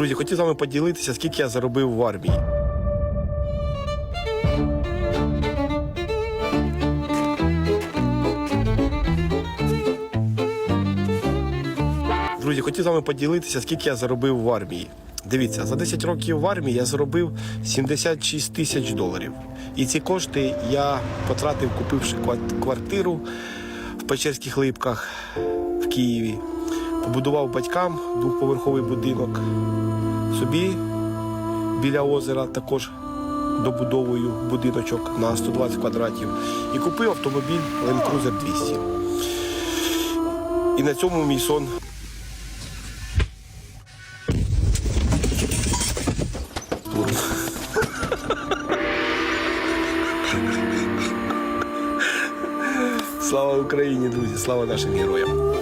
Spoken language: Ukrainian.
Друзі, хотів з вами поділитися, скільки я заробив в армії. Друзі, хотів з вами поділитися, скільки я заробив в армії. Дивіться, за 10 років в армії я заробив 76 тисяч доларів. І ці кошти я потратив, купивши ква- квартиру в Печерських липках в Києві. Побудував батькам двохповерховий будинок. Собі біля озера також добудовую будиночок на 120 квадратів. І купив автомобіль Land Cruiser 200. І на цьому мій сон Слава Україні, друзі! Слава нашим героям!